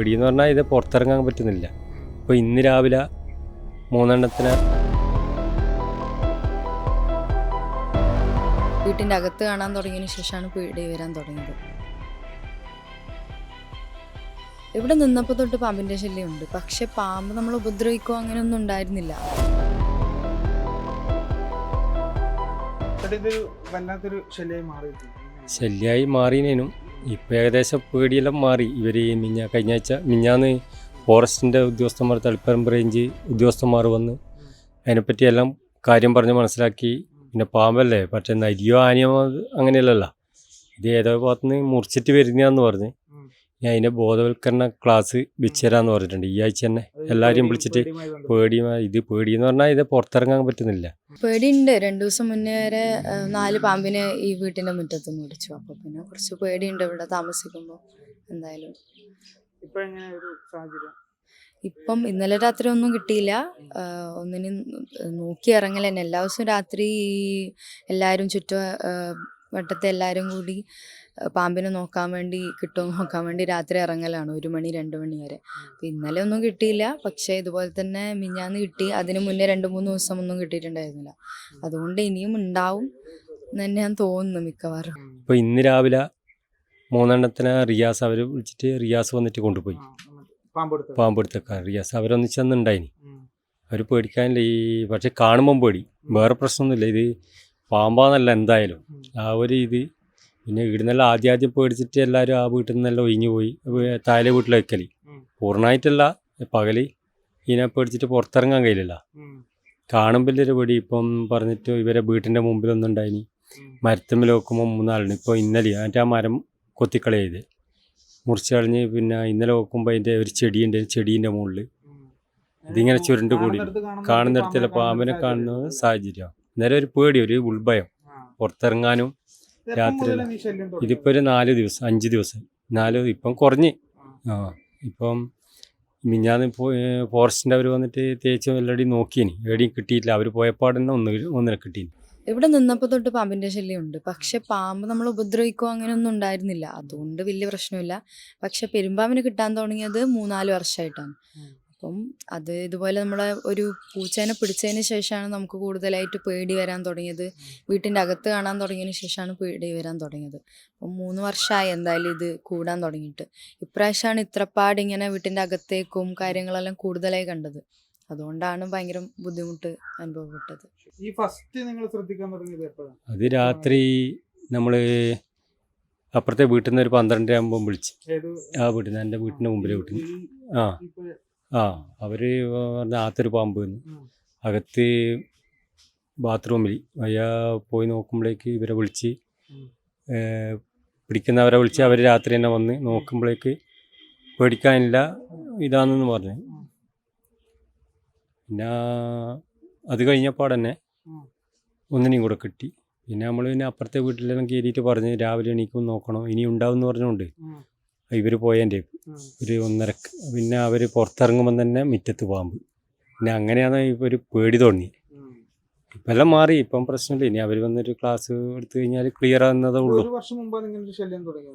പേടിയെന്ന് പറഞ്ഞാൽ ഇത് പുറത്തിറങ്ങാൻ പറ്റുന്നില്ല. ഇപ്പോൾ ഇന്ന് രാവിലെ മൂന്നെണ്ണത്തിന് വീട്ടിന്റെ അകത്ത് കാണാൻ തുടങ്ങിയതിന് ശേഷമാണ് പേടി വരാൻ തുടങ്ങിയത്. ഇവിടെ നിന്നപ്പോൾ തൊട്ട് പാമ്പിന്റെ ശല്യമുണ്ട്. പക്ഷെ പാമ്പ് നമ്മൾ ഉപദ്രവിക്കോ അങ്ങനെയൊന്നും ഉണ്ടായിരുന്നില്ല. ശല്യമായി മാറിയതിനും ഇപ്പം ഏകദേശം പേടിയെല്ലാം മാറി. ഇവർ മിഞ്ഞ കഴിഞ്ഞ ആഴ്ച മിഞ്ഞാന്ന് ഫോറസ്റ്റിന്റെ ഉദ്യോഗസ്ഥന്മാർ തളിപ്പറമ്പ് റേഞ്ച് ഉദ്യോഗസ്ഥന്മാർ വന്ന് അതിനെപ്പറ്റിയെല്ലാം കാര്യം പറഞ്ഞ് മനസ്സിലാക്കി. പിന്നെ പാമ്പല്ലേ? പക്ഷേ നരിയോ ആനയോ അങ്ങനെയല്ലല്ലോ. ഇത് ഏതോ ഭാഗത്തുനിന്ന് മുറിച്ചിട്ട് വരുന്നതാന്ന് പറഞ്ഞ്. ഞാൻ അതിന്റെ ബോധവൽക്കരണ ക്ലാസ് വെച്ച് തരാമെന്ന് പറഞ്ഞിട്ടുണ്ട്. ഈ ആഴ്ച തന്നെ എല്ലാവരെയും പേടി- വിളിച്ചിട്ട് പേടിയുമായി ഇത് പേടി എന്ന് പറഞ്ഞാൽ ഇത് പുറത്തിറങ്ങാൻ പറ്റുന്നില്ല. പേടി ഉണ്ട് രണ്ടു ദിവസം മുന്നേ വരെ നാല് പാമ്പിനെ ഈ വീട്ടിന്റെ മുറ്റത്ത് മുടിച്ചു. അപ്പോൾ പിന്നെ കുറച്ച് പേടിയുണ്ട് ഇവിടെ താമസിക്കുമ്പോൾ എന്തായാലും. ഇപ്പൊ ഇന്നലെ രാത്രി ഒന്നും കിട്ടിയില്ല. ഒന്നിനും നോക്കി ഇറങ്ങല തന്നെ. എല്ലാ ദിവസവും രാത്രി എല്ലാരും എല്ലാവരും ചുറ്റും വട്ടത്തെ എല്ലാവരും കൂടി പാമ്പിനെ നോക്കാൻ വേണ്ടി കിട്ടുമോ നോക്കാൻ വേണ്ടി രാത്രി ഇറങ്ങലാണ് ഒരു മണി രണ്ട് മണി വരെ. അപ്പം ഇന്നലെ ഒന്നും കിട്ടിയില്ല. പക്ഷേ ഇതുപോലെ തന്നെ മിഞ്ഞാന്ന് കിട്ടി. അതിന് മുന്നേ രണ്ട് മൂന്ന് ദിവസം ഒന്നും കിട്ടിയിട്ടുണ്ടായിരുന്നില്ല. അതുകൊണ്ട് ഇനിയും ഉണ്ടാവും എന്ന് തന്നെ ഞാൻ തോന്നുന്നു മിക്കവാറും. ഇപ്പോൾ ഇന്ന് രാവിലെ മൂന്നെണ്ണത്തിന് റിയാസ് അവർ വിളിച്ചിട്ട് റിയാസ് വന്നിട്ട് കൊണ്ടുപോയി. ആ, എന്നിട്ട് പാമ്പെടുത്തത് പാമ്പെടുത്തൊക്കെ റിയാസ് അവരൊന്നിച്ചെന്നുണ്ടായിനി. അവർ പേടിക്കാനില്ല. ഈ പക്ഷെ കാണുമ്പം പേടി. വേറെ പ്രശ്നമൊന്നുമില്ല. ഇത് പാമ്പാന്നല്ല എന്തായാലും. ആ ഒരു ഇത് പിന്നെ ഇവിടുന്നെല്ലാം ആദ്യം ആദ്യം പേടിച്ചിട്ട് എല്ലാവരും ആ വീട്ടിൽ നിന്നെല്ലാം ഒഴിഞ്ഞു പോയി. താഴെ വീട്ടിൽ വെക്കൽ. പൂർണമായിട്ടല്ല പകൽ ഇതിനെ പേടിച്ചിട്ട് പുറത്തിറങ്ങാൻ കഴിയില്ല. കാണുമ്പോൾ ഒരു പേടി. ഇപ്പം പറഞ്ഞിട്ട് ഇവരെ വീട്ടിന്റെ മുമ്പിലൊന്നും ഉണ്ടായിനി. ഉം. മരത്തുമ്പിൽ വെക്കുമ്പോൾ മൂന്നാളുണ്ട്. ഇപ്പോൾ ഇന്നലെ എന്നിട്ട് ആ മരം കൊത്തിക്കളയത് മുറിച്ച് കളഞ്ഞ് പിന്നെ ഇന്നലെ നോക്കുമ്പോൾ അതിന്റെ ഒരു ചെടിയുണ്ട് ചെടീന്റെ മുകളിൽ. ഇതിങ്ങനെ ചുരുണ്ട് കൂടി. കാണുന്നിടത്ത് കാണുന്നിടത്തില്ല പാമ്പിനെ കാണുന്ന സാഹചര്യമാണ് സാഹചര്യം. നേരെ ഒരു പേടി ഒരു ഉൾഭയം. പുറത്തിറങ്ങാനും രാത്രി ഇതിപ്പോ ശല്യം ഒരു നാല് ദിവസം അഞ്ച് ദിവസം. നാല് ഇപ്പം കുറഞ്ഞ്. ആ ഇപ്പം മിഞ്ഞാന്ന് ഫോറസ്റ്റിന്റെ അവർ വന്നിട്ട് തേച്ച് എല്ലാടി നോക്കിയിനി. എവിടെയും കിട്ടിയിട്ടില്ല. അവർ പോയപ്പാടന്നെ ഒന്ന് ഒന്നിനെ കിട്ടീനി ഇവിടെ നിന്നപ്പോൾ തൊട്ട് പാമ്പിന്റെ ശല്യമുണ്ട്. പക്ഷെ പാമ്പ് നമ്മൾ ഉപദ്രവിക്കോ അങ്ങനെയൊന്നും ഉണ്ടായിരുന്നില്ല. അതുകൊണ്ട് വലിയ പ്രശ്നമില്ല. പക്ഷെ പെരുമ്പാമ്പിന് കിട്ടാൻ തുടങ്ങിയത് മൂന്നാൽ വർഷമായിട്ടാണ്. അപ്പം അത് ഇതുപോലെ നമ്മളെ ഒരു പൂച്ചേനെ പിടിച്ചതിന് ശേഷമാണ് നമുക്ക് കൂടുതലായിട്ട് പേടി വരാൻ തുടങ്ങിയത്. വീട്ടിന്റെ അകത്ത് കാണാൻ തുടങ്ങിയതിന് ശേഷമാണ് പേടി വരാൻ തുടങ്ങിയത്. അപ്പം മൂന്ന് വർഷമായി എന്തായാലും ഇത് കൂടാൻ തുടങ്ങിയിട്ട്. ഇപ്രാവശ്യമാണ് ഇത്രപ്പാട് ഇങ്ങനെ വീട്ടിന്റെ അകത്തേക്കും കാര്യങ്ങളെല്ലാം കൂടുതലായി കണ്ടത്. അതുകൊണ്ടാണ് ഭയങ്കര ബുദ്ധിമുട്ട് അനുഭവപ്പെട്ടത്. ഈ ഫസ്റ്റ് നിങ്ങൾ ശ്രദ്ധിക്കാൻ തുടങ്ങിയത് എപ്പോഴാണ്? അത് രാത്രി നമ്മൾ അപ്പുറത്തെ വീട്ടിൽ നിന്ന് ഒരു പന്ത്രണ്ടര ആകുമ്പോൾ വിളിച്ച് ആ വീട്ടിൽ നിന്ന് എന്റെ വീട്ടിന്റെ മുമ്പിലെ വീട്ടിൽ നിന്ന്. ആ. ആ അവർ പറഞ്ഞ ആത്തൊരു പാമ്പ് അകത്ത് ബാത്റൂമിൽ അയ്യ പോയി നോക്കുമ്പോഴേക്ക് ഇവരെ വിളിച്ച് പിടിക്കുന്നവരെ വിളിച്ച് അവർ രാത്രി തന്നെ വന്ന് നോക്കുമ്പോഴേക്ക് പേടിക്കാനില്ല ഇതാണെന്ന് പറഞ്ഞു. പിന്നെ അത് കഴിഞ്ഞപ്പോൾ തന്നെ. ഒന്നിനെയും കൂടെ കിട്ടി. പിന്നെ നമ്മൾ പിന്നെ അപ്പുറത്തെ വീട്ടിലെല്ലാം കയറിയിട്ട് പറഞ്ഞ് രാവിലെ എണീക്കും നോക്കണം ഇനി ഉണ്ടാവും എന്ന് പറഞ്ഞുകൊണ്ട്. ഇവർ പോയതിന്റെ. ഒരു ഒന്നര പിന്നെ അവർ പുറത്തിറങ്ങുമ്പോൾ തന്നെ മുറ്റത്ത് പാമ്പ്. പിന്നെ അങ്ങനെയാണ് ഇപ്പോൾ ഒരു പേടി തോന്നി. ഇപ്പം എല്ലാം മാറി. ഇപ്പം പ്രശ്നമില്ല. ഇനി അവർ വന്നൊരു ക്ലാസ് എടുത്തു കഴിഞ്ഞാൽ ക്ലിയർ ആകുന്നതേ ഉള്ളൂ.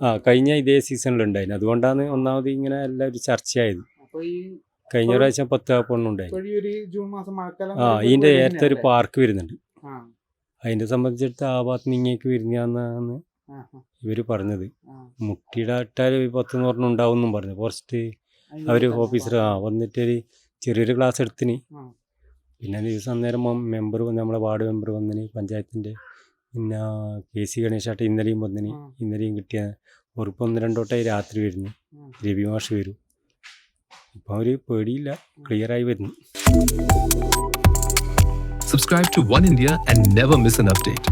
ആ കഴിഞ്ഞ ഇതേ സീസണിലുണ്ടായിരുന്നു അതുകൊണ്ടാണ് ഒന്നാമത് ഇങ്ങനെ എല്ലാം ഒരു ചർച്ചയായത്. കഴിഞ്ഞ പ്രാവശ്യം പത്ത് പെണ്ണുണ്ടായി ഇപ്പൊ ഈ ഒരു ജൂൺ മാസം മഴക്കാലം ആ ഇതിന്റെ നേരത്തെ ഒരു പാർക്ക് വരുന്നുണ്ട്. അതിനെ സംബന്ധിച്ചിടത്ത് ആ ഭാഗത്ത് ആ, ആ, ഇവർ പറഞ്ഞത്. മുട്ടിയുടെ ഇട്ടാൽ പത്ത് നൂറിന് ഉണ്ടാവും എന്നും പറഞ്ഞു ഫോറസ്റ്റ് അവർ അവർ ഓഫീസർ ആ വന്നിട്ട് ഒരു ചെറിയൊരു ക്ലാസ് എടുത്തിന്. പിന്നെ ദിവസം അന്നേരം മെമ്പർ വന്ന് നമ്മളെ വാർഡ് മെമ്പർ വന്നിന് പഞ്ചായത്തിന്റെ പിന്നെ കെ സി ഗണേശാട്ട് ഇന്നലെയും വന്നിന്. ഇന്നലെയും കിട്ടിയ ഉറപ്പ് ഒന്ന് രണ്ടോട്ടായി രാത്രി വരുന്നു. രവി മാഷ് വരും ഇപ്പം അവർ പേടിയില്ല ക്ലിയറായി വരുന്നു Subscribe to One India and never miss an update.